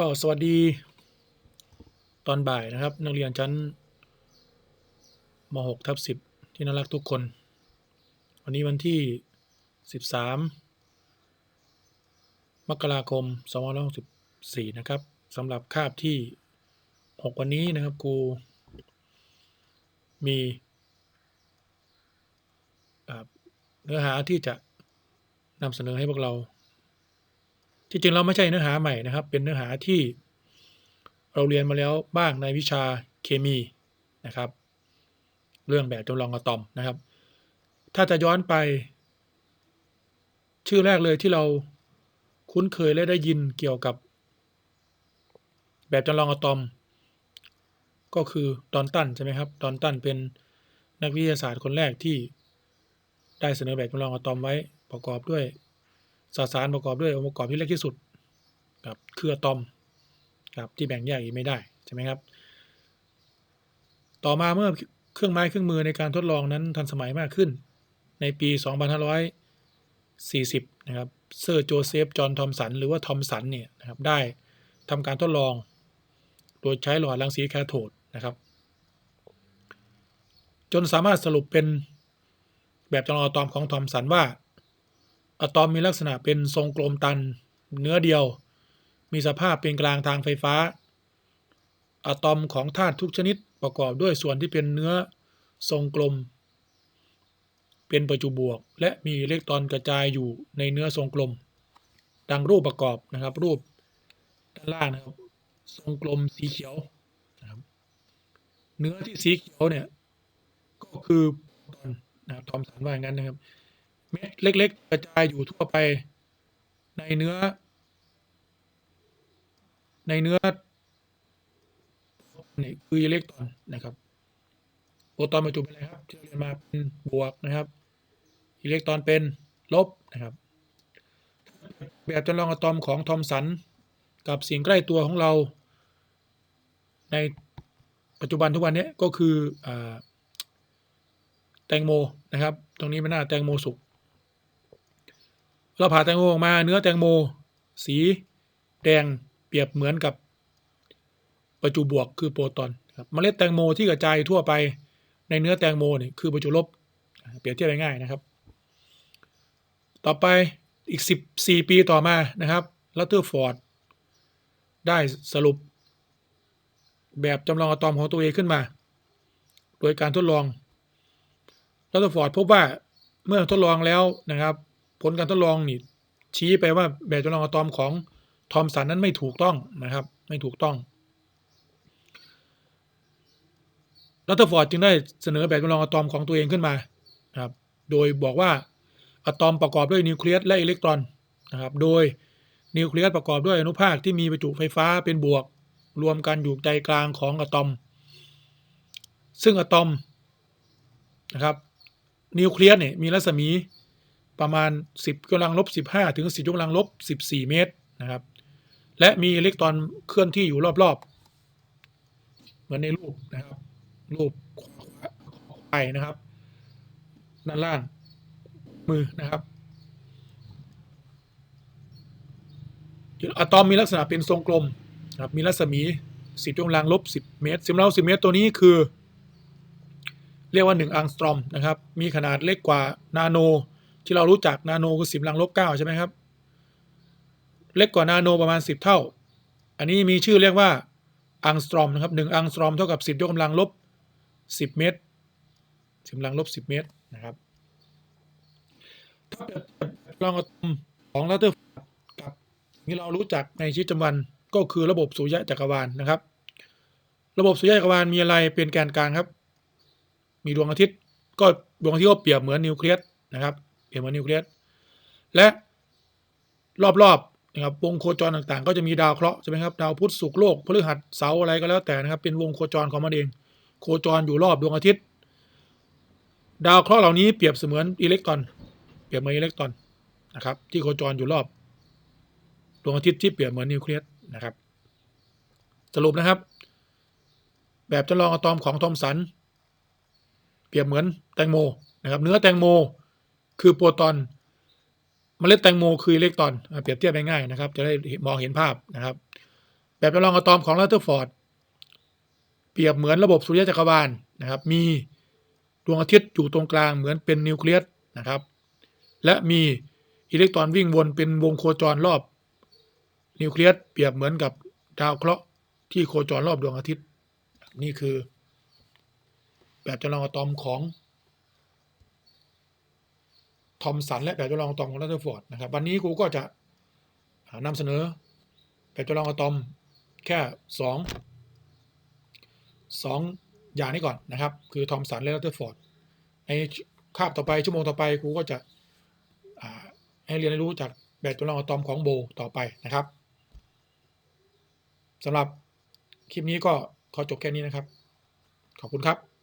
ก็สวัสดีตอนบ่ายนะครับ นักเรียนชั้นม .6 ทับ10 ที่น่ารักทุกคน วันนี้วันที่ 13 มกราคม2564 นะครับสำหรับคาบที่ 6 วันนี้นะครับครูมีเนื้อหาที่จะนำเสนอให้พวกเรา ที่จริงเราไม่ใช่เนื้อหาใหม่นะครับ เป็นเนื้อหาที่เราเรียนมาแล้วบ้างในวิชาเคมีนะครับ เรื่องแบบจำลองอะตอมนะครับ ถ้าจะย้อนไป ชื่อแรกเลยที่เราคุ้นเคยและได้ยินเกี่ยวกับ แบบจำลองอะตอม ก็คือดอนตันใช่ไหมครับดอนตันเป็นนักวิทยาศาสตร์คนแรกที่ได้เสนอแบบจำลองอะตอมไว้ประกอบด้วย สสารประกอบด้วยองค์ประกอบที่เล็กที่สุดครับคืออะตอมครับที่แบ่งแยกอีกไม่ได้ใช่ไหมครับ ต่อมาเมื่อเครื่องไม้เครื่องมือในการทดลองนั้นทันสมัยมากขึ้น ในปี 2540 นะครับเซอร์โจเซฟ จอห์นทอมสัน หรือว่าทอมสันเนี่ยนะครับได้ทำการทดลอง โดยใช้หลอดรังสีแคโทดนะครับ จนสามารถสรุปเป็นแบบจำลองอะตอมของทอมสันว่า อะตอมมีลักษณะเป็นทรงกลมตัน เนื้อเดียว มีสภาพเป็นกลางทางไฟฟ้า อะตอมของธาตุทุกชนิดประกอบด้วยส่วนที่เป็นเนื้อทรงกลม เป็นประจุบวก และมีอิเล็กตรอนกระจายอยู่ในเนื้อทรงกลม ดังรูปประกอบนะครับ รูปด้านล่างนะครับ ทรงกลมสีเขียวนะครับ เนื้อที่สีเขียวเนี่ยก็คือโปรตอนนะครับทอมสันว่าอย่างนั้นนะครับ ม็ดเล็ก ๆ กระจายอยู่ทั่วไป ในเนื้อ ในเนื้อนี่คืออิเล็กตรอนนะครับโปรตอนบรรจุเป็นอะไรครับที่เรียนมาเป็นบวกนะครับอิเล็กตรอนเป็นลบนะครับ แบบจำลองอะตอมของทอมสัน กับสิ่งใกล้ตัวของเรา ในปัจจุบันทุกวันนี้ก็คืออแตงโมนะครับ ตรงนี้มันหน้าแตงโมสุก เราผ่าแตงโมออกมาเนื้อแตงโม สีแดงเปรียบเหมือนกับประจุบวกคือโปรตอนครับเมล็ดแตงโมที่กระจายทั่วไปในเนื้อแตงโมนี่คือประจุลบเปรียบเทียบง่ายๆนะครับ ต่อไปอีก 14 ปีต่อมานะครับลัตเตอร์ฟอร์ดได้สรุป แบบจำลองอะตอมของตัวเองขึ้นมา โดยการทดลองลัตเตอร์ฟอร์ดพบว่าเมื่อทดลองแล้วนะครับ ผลการทดลองนี่ชี้ไปว่าแบบจำลองอะตอมของทอมสันนั้นไม่ถูกต้องนะครับ ไม่ถูกต้องลัตเตอร์ฟอร์ดจึงได้เสนอแบบจำลองอะตอมของตัวเองขึ้นมานะครับ โดยบอกว่าอะตอมประกอบด้วยนิวเคลียสและอิเล็กตรอนนะครับ โดยนิวเคลียสประกอบด้วยอนุภาคที่มีประจุไฟฟ้าเป็นบวก รวมกันอยู่ใจกลางของอะตอม ซึ่งอะตอมนะครับนิวเคลียสเนี่ยมีรัศมี ประมาณ 10กำลังลบ15 ถึง10ยกกำลังลบ 14 เมตรนะครับ และมีอิเล็กตรอนเคลื่อนที่อยู่รอบๆ เหมือนในรูปนะครับรูปไปนะครับด้านล่างมือนะครับอะตอมมีลักษณะเป็นทรงกลมนะครับมีรัศมี10ยกกำลังลบ10เมตร10เรา10เมตรตัวนี้คือ เรียกว่า1อังสตรอมนะครับ มีขนาดเล็กกว่านาโน ที่เรารู้จักนาโนคือ10กำลังลบ9ใช่ไหมครับ เล็กกว่านาโนประมาณ10เท่า อันนี้มีชื่อเรียกว่าอังสตรอมนะครับ1อังสตรอมเท่ากับ10ยกกำลังลบ10เมตร10กำลังลบ10เมตรนะครับถ้าเกิดลองอะตอมของลัตเตอร์กับที่เรารู้จักในชีวิตประจำวันก็คือระบบสุริยะจักรวาลนะครับ ระบบสุริยะจักรวาลมีอะไรเป็นแกนกลางครับ มีดวงอาทิตย์ก็ดวงอาทิตย์ก็เปรียบเหมือนนิวเคลียสนะครับ เปียบเหมือนนิวเคลียสและรอบๆนะครับวงโคจรต่างๆ ก็จะมีดาวเคราะห์ใช่ไหมครับดาวพุธศุกร์โลกพฤหัสเสาร์อะไรก็แล้วแต่นะครับ เป็นวงโคจรของมันเอง โคจรอยู่รอบดวงอาทิตย์ ดาวเคราะห์เหล่านี้เปรียบเสมือนอิเล็กตรอน เปรียบเหมือนอิเล็กตรอนนะครับที่โคจรอยู่รอบดวงอาทิตย์ที่เปรียบเหมือนนิวเคลียสนะครับ สรุปนะครับ แบบจำลองอะตอมของทอมสัน เปรียบเหมือนแตงโมนะครับ เนื้อแตงโม คือโปรตอนเมล็ดแตงโมคืออิเล็กตรอนเปรียบเทียบง่ายๆนะครับ จะได้มองเห็นภาพนะครับ แบบจำลองอะตอมของลัตเทอร์ฟอร์ดเปรียบเหมือนระบบสุริยะจักรวาลนะครับ มีดวงอาทิตย์อยู่ตรงกลางเหมือนเป็นนิวเคลียสนะครับ และมีอิเล็กตรอนวิ่งวนเป็นวงโคจรรอบ นิวเคลียสเปรียบเหมือนกับดาวเคราะห์ที่โคจรรอบดวงอาทิตย์ นี่คือ แบบจำลองอะตอมของ ทอมสันและแบบจำลองอะตอมของลัตเทอร์ฟอร์ดนะครับวันนี้ครูก็จะอ่านำเสนอแบบจำลองอะตอมแค่สองสองอย่างนี้ก่อนนะครับ คือทอมสันและลัตเทอร์ฟอร์ดในคาบต่อไปชั่วโมงต่อไปครูก็จะให้เรียนรู้จากแบบจำลองอะตอมของโบต่อไปนะครับสำหรับคลิปนี้ก็ขอจบแค่นี้นะครับ ขอบคุณครับ